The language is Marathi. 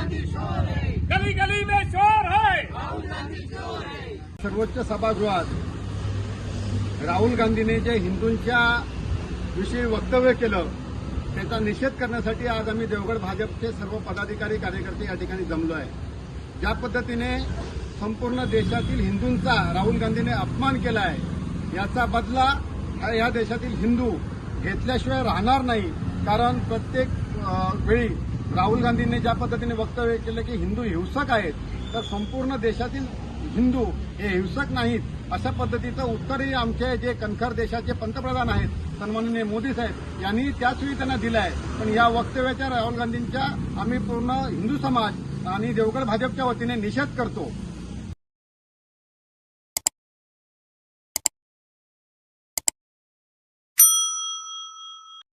गली गली में है सर्वोच्च सभागृहात राहुल गांधीने जे हिंदूंच्या विषयी वक्तव्य केलं त्याचा निषेध करण्यासाठी आज आम्ही देवगड भाजपचे सर्व पदाधिकारी कार्यकर्ते या ठिकाणी जमलो आहे. ज्या पद्धतीने संपूर्ण देशातील हिंदूंचा राहुल गांधीने अपमान केला आहे याचा बदला या देशातील हिंदू घेतल्याशिवाय राहणार नाही. कारण प्रत्येक वेळी राहुल गांधींनी ज्या पद्धतीने वक्तव्य केलं की हिंदू हिंसक आहेत तर संपूर्ण देशातील हिंदू हे हिंसक नाहीत अशा पद्धतीचं उत्तरही आमचे जे कणखर देशाचे पंतप्रधान आहेत सन्माननीय मोदी साहेब यांनी त्याचवेळी त्यांना दिलं आहे पण या वक्तव्याच्या राहुल गांधींच्या आम्ही पूर्ण हिंदू समाज आणि देवगड भाजपच्या वतीने निषेध करतो.